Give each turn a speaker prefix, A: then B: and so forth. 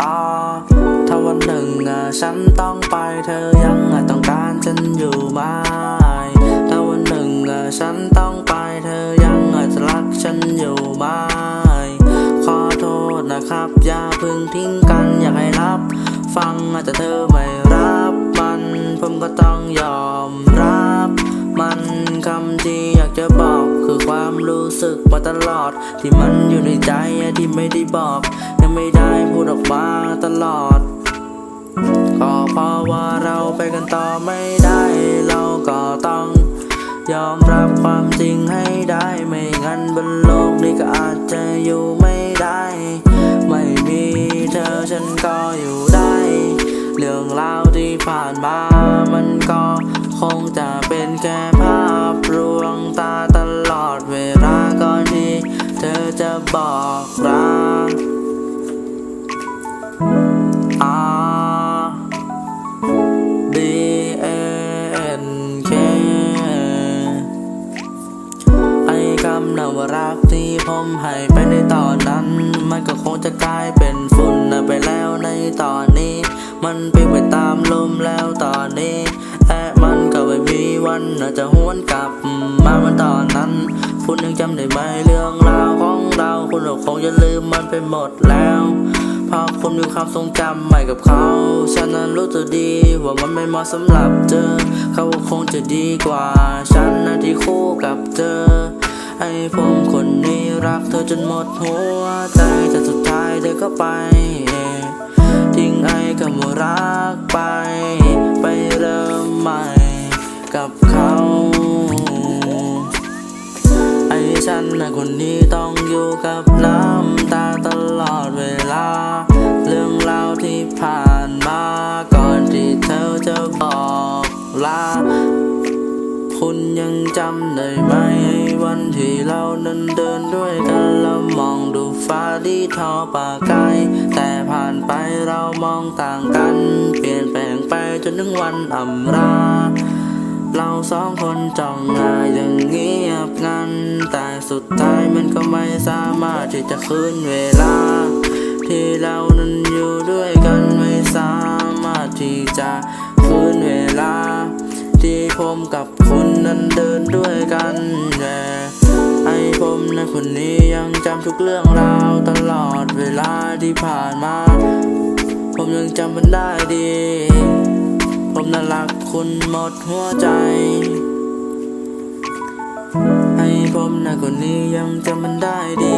A: อ ถ้าวันหนึ่งฉันต้องไปเธอยังต้องการฉันอยู่ไหมถ้าวันหนึ่งฉันต้องไปเธอยังจะรักฉันอยู่ไหมขอโทษนะครับอย่าพึ่งทิ้งกันอยากให้รับ ฟังแต่เธอไม่รับมัน ผมก็ต้องยอม กมาตลอด ที่มันอยู่ในใจที่ไม่ได้บอก ยังไม่ได้พูดออกมาตลอดก็เพราะว่าเราไปกันต่อไม่ได้ เราก็ต้อง ยอมรับความจริงให้ได้ไม่งั้นบนโลกนี้ก็อาจจะอยู่ไม่ได้ ไม่มีเธอฉันก็อยู่ได้ เรื่องราวที่ผ่านมามันก็คงจะเป็นแค่ำนวรักที่ผมให้ไปในตอนนั้น มันก็คงจะกลายเป็นฝุ่นไปแล้วในตอนนี้ มันเปลี่ยนไปตามลมแล้วตอนนี้แอะมันก็ไม่มีวันจะหวนกลับมาเหมือนตอนนั้น คุณยังจำได้ไหมเรื่องราวของเราคุณก็คงจะลืมมันไปหมดแล้วเพราะคุณมีความทรงจำใหม่กับเขาฉันนั้นรู้ตัวดีว่ามันไม่เหมาะสำหรับเธอ เขาคงจะดีกว่า ฉันนะที่คู่กับเธอ ไอ้ผมคนนี้รักเธอจนหมดหัวใจแต่สุดท้ายเธอก็ไป ทิ้งไอ้คำว่ารักไป ไปเริ่มใหม่กับเขาไอ้ฉันนะคนนี้ต้องอยู่กับน้ำตาตลอดเวลา เรื่องราวที่ผ่านมาก่อนที่เธอจะบอกลา คุณยังจำได้ไหมวันที่เรานั้นเดินด้วยกันแล้วมองดูฟ้าที่ทอปากไกลแต่ผ่านไปเรามองต่างกัน เปลี่ยนแปลงไปจนถึงวันอำลาเราสองคนจ้องหน้าอย่างเงียบงัน แต่สุดท้ายมันก็ไม่สามารถที่จะคืนเวลา ที่เรานั้นอยู่ด้วยกันไม่สามารถที่จะคืนเวลา ที่ผมกับ คนนี้ยังจำทุกเรื่องราวตลอดเวลาที่ผ่านมา ผมยังจำมันได้ดี ผมน่ารักคุณหมดหัวใจ ให้ผมนะคนนี้ยังจำมันได้ดี